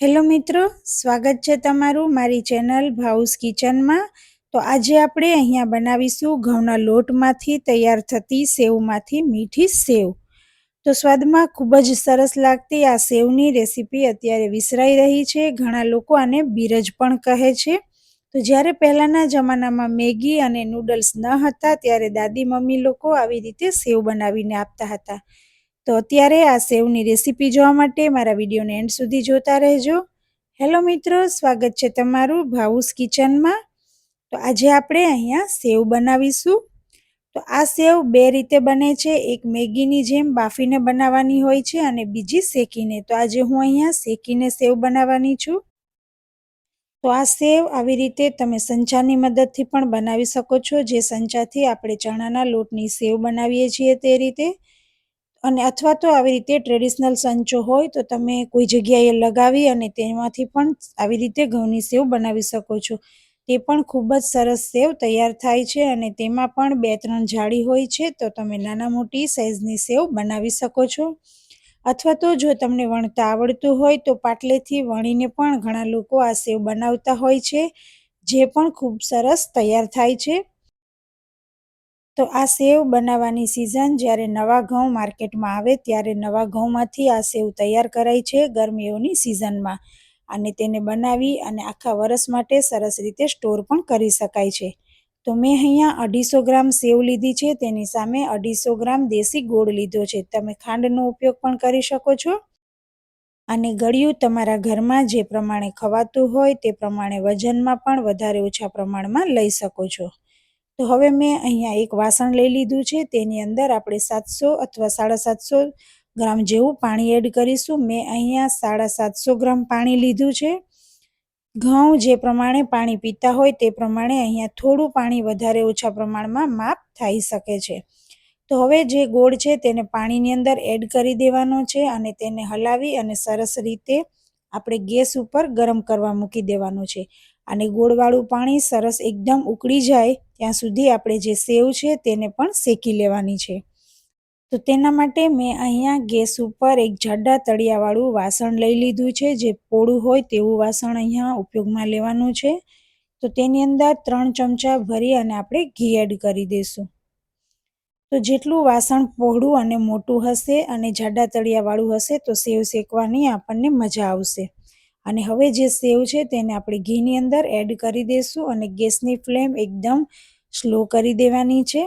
Hello મિત્રો, સ્વાગત છે તમારું મારી ચેનલ ભાઉસ કિચનમાં. તો આજે આપણે અહીંયા બનાવીશું ઘઉંના લોટમાંથી તૈયાર થતી સેવમાંથી મીઠી સેવ. તો સ્વાદમાં ખૂબ જ સરસ લાગતી આ સેવની રેસીપી અત્યારે વિસરાઈ રહી છે. ઘણા લોકો આને બીરજ પણ કહે છે. તો જ્યારે પહેલાંના જમાનામાં મેગી અને નૂડલ્સ ન હતા, ત્યારે દાદી મમ્મી લોકો આવી રીતે સેવ બનાવીને આપતા હતા. તો અત્યારે આ સેવની રેસીપી જોવા માટે મારા વિડીયોને એન્ડ સુધી જોતા રહેજો. હેલો મિત્રો, સ્વાગત છે તમારું ભાવુસ કિચનમાં. તો આજે આપણે અહીંયા સેવ બનાવીશું. તો આ સેવ બે રીતે બને છે, એક મેગીની જેમ બાફીને બનાવવાની હોય છે અને બીજી શેકીને. તો આજે હું અહીંયા શેકીને સેવ બનાવવાની છું. તો આ સેવ આવી રીતે તમે સંચાની મદદથી પણ બનાવી શકો છો. જે સંચાથી આપણે ચણાના લોટની સેવ બનાવીએ છીએ તે રીતે. અને અથવા તો આવી રીતે ટ્રેડિશનલ સંચો હોય તો તમે કોઈ જગ્યાએ લગાવી અને તેમાંથી પણ આવી રીતે ઘઉંની સેવ બનાવી શકો છો. તે પણ ખૂબ જ સરસ સેવ તૈયાર થાય છે અને તેમાં પણ બે ત્રણ જાળી હોય છે તો તમે નાના મોટી સાઇઝની સેવ બનાવી શકો છો. અથવા તો જો તમને વણતા આવડતું હોય તો પાટલેથી વણીને પણ ઘણા લોકો આ સેવ બનાવતા હોય છે, જે પણ ખૂબ સરસ તૈયાર થાય છે. તો આ સેવ બનાવવાની સિઝન જ્યારે નવા ઘઉં માર્કેટમાં આવે ત્યારે નવા ઘઉંમાંથી આ સેવ તૈયાર કરાય છે ગરમીઓની સિઝનમાં અને તેને બનાવી અને આખા વરસ માટે સરસ રીતે સ્ટોર પણ કરી શકાય છે. તો મેં અહીંયા અઢીસો ગ્રામ સેવ લીધી છે, તેની સામે અઢીસો ગ્રામ દેશી ગોળ લીધો છે. તમે ખાંડનો ઉપયોગ પણ કરી શકો છો. અને ગળ્યું તમારા ઘરમાં જે પ્રમાણે ખવાતું હોય તે પ્રમાણે વજનમાં પણ વધારે ઓછા પ્રમાણમાં લઈ શકો છો. તો હવે મેં અહીંયા એક વાસણ લઈ લીધું છે. તેની અંદર આપણે સાતસો અથવા સાડા સાતસો ગ્રામ જેવું પાણી એડ કરીશું. મેં અહીંયા સાડા સાતસો ગ્રામ પાણી લીધું છે. ઘઉં જે પ્રમાણે પાણી પીતા હોય તે પ્રમાણે અહીંયા થોડું પાણી વધારે ઓછા પ્રમાણમાં માપ થઈ શકે છે. તો હવે જે ગોળ છે તેને પાણીની અંદર એડ કરી દેવાનો છે અને તેને હલાવી અને સરસ રીતે આપણે ગેસ ઉપર ગરમ કરવા મૂકી દેવાનું છે. અને ગોળવાળું પાણી સરસ એકદમ ઉકળી જાય ત્યાં સુધી આપણે જે સેવ છે તેને પણ શેકી લેવાની છે. તો તેના માટે મેં અહીંયા ગેસ ઉપર એક જાડા તળિયાવાળું વાસણ લઈ લીધું છે. જે પોળું હોય તેવું વાસણ અહીંયા ઉપયોગમાં લેવાનું છે. તો તેની અંદર ત્રણ ચમચા ભરી અને આપણે ઘી એડ કરી દઈશું. તો જેટલું વાસણ પહોળું અને મોટું હશે અને જાડા તળિયાવાળું હશે તો સેવ શેકવાની આપણને મજા આવશે. અને હવે જે સેવ છે તેને આપણે ઘીની અંદર એડ કરી દઈશું અને ગેસની ફ્લેમ એકદમ સ્લો કરી દેવાની છે.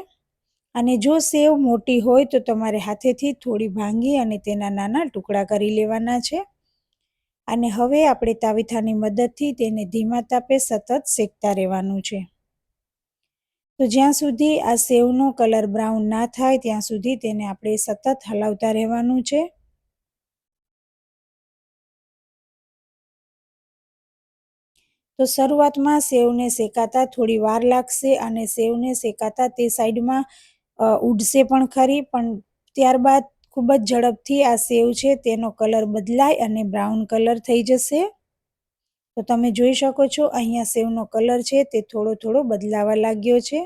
અને જો સેવ મોટી હોય તો તમારે હાથેથી થોડી ભાંગી અને તેના નાના ટુકડા કરી લેવાના છે. અને હવે આપણે તાવીથાની મદદથી તેને ધીમા તાપે સતત શેકતા રહેવાનું છે. તો જ્યાં સુધી આ સેવનો કલર બ્રાઉન ના થાય ત્યાં સુધી તેને આપણે સતત હલાવતા રહેવાનું છે. તો શરૂઆતમાં સેવને શેકાતા થોડી વાર લાગશે અને સેવને શેકાતા તે સાઈડમાં ઉડશે પણ ખરી, પણ ત્યારબાદ ખૂબ જ ઝડપથી આ સેવ છે તેનો કલર બદલાય અને બ્રાઉન કલર થઈ જશે. તો તમે જોઈ શકો છો અહીંયા સેવનો કલર છે તે થોડો થોડો બદલાવા લાગ્યો છે.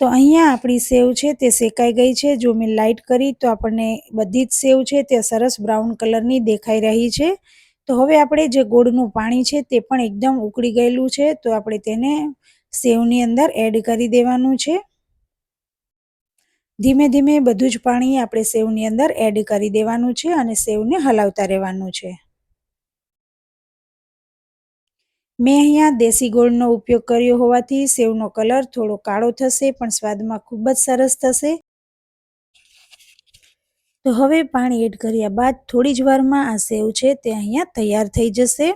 તો અહીંયા આપણી સેવ છે તે શેકાઈ ગઈ છે. જો મેં લાઇટ કરી તો આપણને બધી જ સેવ છે તે સરસ બ્રાઉન કલરની દેખાઈ રહી છે. તો હવે આપણે જે ગોળનું પાણી છે તે પણ એકદમ ઉકળી ગયેલું છે, તો આપણે તેને સેવની અંદર એડ કરી દેવાનું છે. ધીમે ધીમે બધું જ પાણી આપણે સેવની અંદર એડ કરી દેવાનું છે અને સેવને હલાવતા રહેવાનું છે. મેં અહીંયા દેશી ગોળનો ઉપયોગ કર્યો હોવાથી સેવનો કલર થોડો કાળો થશે, પણ સ્વાદમાં ખૂબ જ સરસ થશે. તો હવે પાણી એડ કર્યા બાદ થોડી જ વારમાં આ સેવ છે તે અહીંયા તૈયાર થઈ જશે.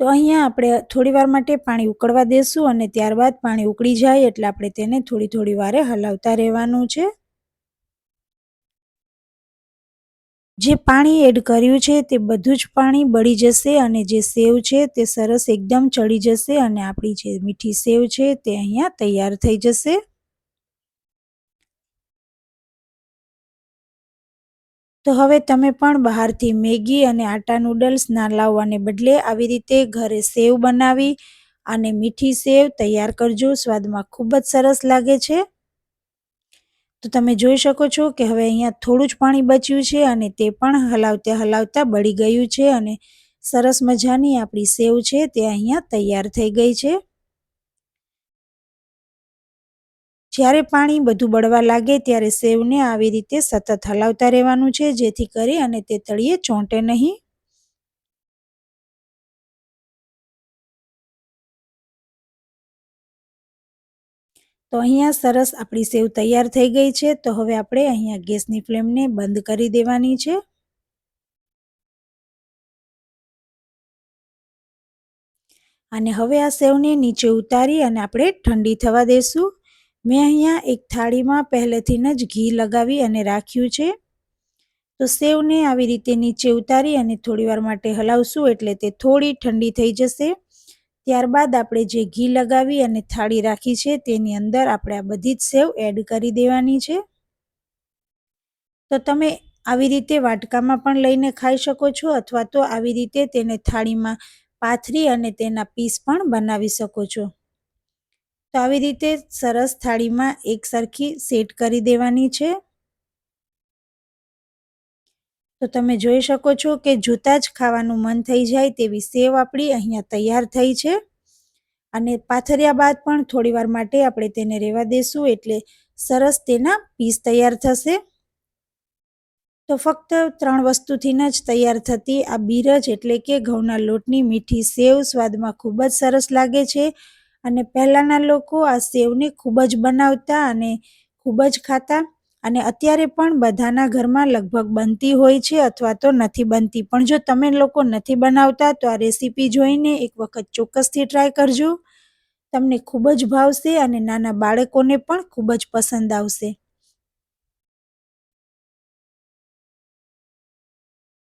તો અહીંયા આપણે થોડી વાર માટે પાણી ઉકળવા દેશું અને ત્યારબાદ પાણી ઉકળી જાય એટલે આપણે તેને થોડી થોડી વારે હલાવતા રહેવાનું છે. જે પાણી એડ કર્યું છે તે બધું જ પાણી બળી જશે અને જે સેવ છે તે સરસ એકદમ ચડી જશે અને આપણી જે મીઠી સેવ છે તે અહીંયા તૈયાર થઈ જશે. તો હવે તમે પણ બહારથી મેગી અને આટા નૂડલ્સ ના લાવવાને બદલે આવી રીતે ઘરે સેવ બનાવી અને મીઠી સેવ તૈયાર કરજો. સ્વાદમાં ખૂબ જ સરસ લાગે છે. તો તમે જોઈ શકો છો કે હવે અહીંયા થોડું જ પાણી બચ્યું છે અને તે પણ હલાવતા હલાવતા બળી ગયું છે અને સરસ મજાની આપણી સેવ છે તે અહીંયા તૈયાર થઈ ગઈ છે. જ્યારે પાણી બધું બળવા લાગે ત્યારે સેવને આવી રીતે સતત હલાવતા રહેવાનું છે, જેથી કરી અને તે તળિયે ચોંટે નહીં. તો અહીંયા સરસ આપણી સેવ તૈયાર થઈ ગઈ છે, તો હવે આપણે અહીંયા ગેસની ફ્લેમને બંધ કરી દેવાની છે. અને હવે આ સેવને નીચે ઉતારી અને આપણે ઠંડી થવા દઈશું મેં અહીંયા એક થાળીમાં પહેલેથી જ ઘી લગાવી અને રાખ્યું છે. તો સેવને આવી રીતે નીચે ઉતારી અને થોડીવાર માટે હલાવશું એટલે તે થોડી ઠંડી થઈ જશે. ત્યારબાદ આપણે જે ઘી લગાવી અને થાળી રાખી છે તેની અંદર આપણે આ બધી જ સેવ એડ કરી દેવાની છે. તો તમે આવી રીતે વાટકામાં પણ લઈને ખાઈ શકો છો અથવા તો આવી રીતે તેને થાળીમાં પાથરી અને તેના પીસ પણ બનાવી શકો છો. તો આવી રીતે સરસ થાળીમાં એક સરખી સેટ કરી દેવાની છે. તો તમે જોઈ શકો છો કે જોતાં જ ખાવાનું મન થઈ જાય તેવી સેવ આપણી અહીંયા તૈયાર થઈ છે. અને પાથર્યા બાદ પણ થોડીવાર માટે આપણે તેને રહેવા દેશું એટલે સરસ તેના પીસ તૈયાર થશે. તો ફક્ત ત્રણ વસ્તુથી જ તૈયાર થતી આ બીરજ એટલે કે ઘઉંના લોટની મીઠી સેવ સ્વાદમાં ખૂબ જ સરસ લાગે છે. અને પહેલાંના લોકો આ સેવને ખૂબ જ બનાવતા અને ખૂબ જ ખાતા અને અત્યારે પણ બધાના ઘરમાં લગભગ બનતી હોય છે અથવા તો નથી બનતી. પણ જો તમે લોકો નથી બનાવતા તો આ રેસીપી જોઈને એક વખત ચોક્કસથી ટ્રાય કરજો. તમને ખૂબ જ ભાવશે અને નાના બાળકોને પણ ખૂબ જ પસંદ આવશે.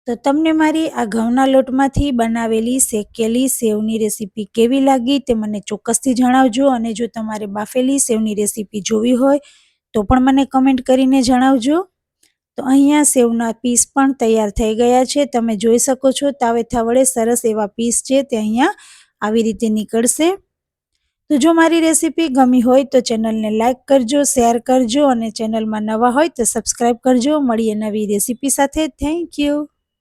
તો તમને મારી આ ઘઉંના લોટમાંથી બનાવેલી શેકેલી સેવની રેસીપી કેવી લાગી તે મને ચોક્કસથી જણાવજો અને જો તમારે બાફેલી સેવની રેસીપી જોવી હોય તો પણ મને કમેન્ટ કરીને જણાવજો. તો અહીંયા સેવના પીસ પણ તૈયાર થઈ ગયા છે. તમે જોઈ શકો છો તાવેથા વડે સરસ એવા પીસ છે તે અહીંયા આવી રીતે નીકળશે. તો જો મારી રેસીપી ગમી હોય તો ચેનલને લાઇક કરજો, શેર કરજો અને ચેનલમાં નવા હોય તો સબસ્ક્રાઈબ કરજો. મળીએ નવી રેસીપી સાથે. Thank you.